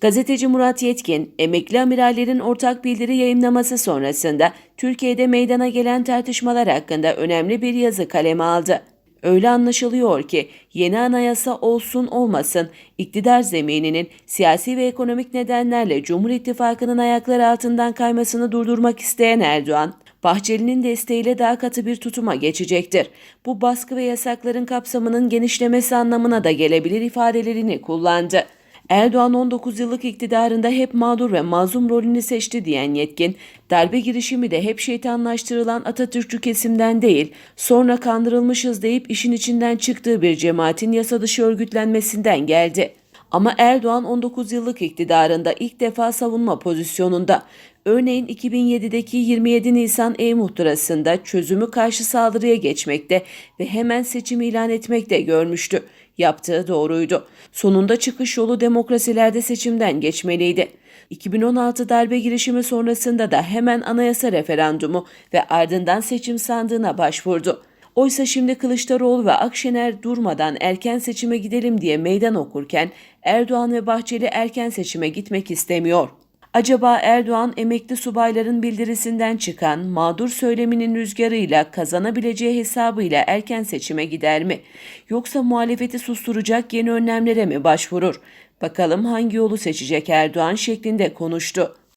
Gazeteci Murat Yetkin, emekli amirallerin ortak bildiri yayımlaması sonrasında Türkiye'de meydana gelen tartışmalar hakkında önemli bir yazı kaleme aldı. Öyle anlaşılıyor ki yeni anayasa olsun olmasın iktidar zemininin siyasi ve ekonomik nedenlerle Cumhur İttifakı'nın ayakları altından kaymasını durdurmak isteyen Erdoğan, Bahçeli'nin desteğiyle daha katı bir tutuma geçecektir. Bu baskı ve yasakların kapsamının genişlemesi anlamına da gelebilir ifadelerini kullandı. Erdoğan 19 yıllık iktidarında hep mağdur ve mazlum rolünü seçti diyen yetkin, darbe girişimi de hep şeytanlaştırılan Atatürkçü kesimden değil, sonra kandırılmışız deyip işin içinden çıktığı bir cemaatin yasa dışı örgütlenmesinden geldi. Ama Erdoğan 19 yıllık iktidarında ilk defa savunma pozisyonunda. Örneğin 2007'deki 27 Nisan e-muhtırasında çözümü karşı saldırıya geçmekte ve hemen seçim ilan etmekte görmüştü. Yaptığı doğruydu. Sonunda çıkış yolu demokrasilerde seçimden geçmeliydi. 2016 darbe girişimi sonrasında da hemen anayasa referandumu ve ardından seçim sandığına başvurdu. Oysa şimdi Kılıçdaroğlu ve Akşener durmadan erken seçime gidelim diye meydan okurken Erdoğan ve Bahçeli erken seçime gitmek istemiyor. Acaba Erdoğan emekli subayların bildirisinden çıkan mağdur söyleminin rüzgarıyla kazanabileceği hesabıyla erken seçime gider mi? Yoksa muhalefeti susturacak yeni önlemlere mi başvurur? Bakalım hangi yolu seçecek Erdoğan şeklinde konuştu.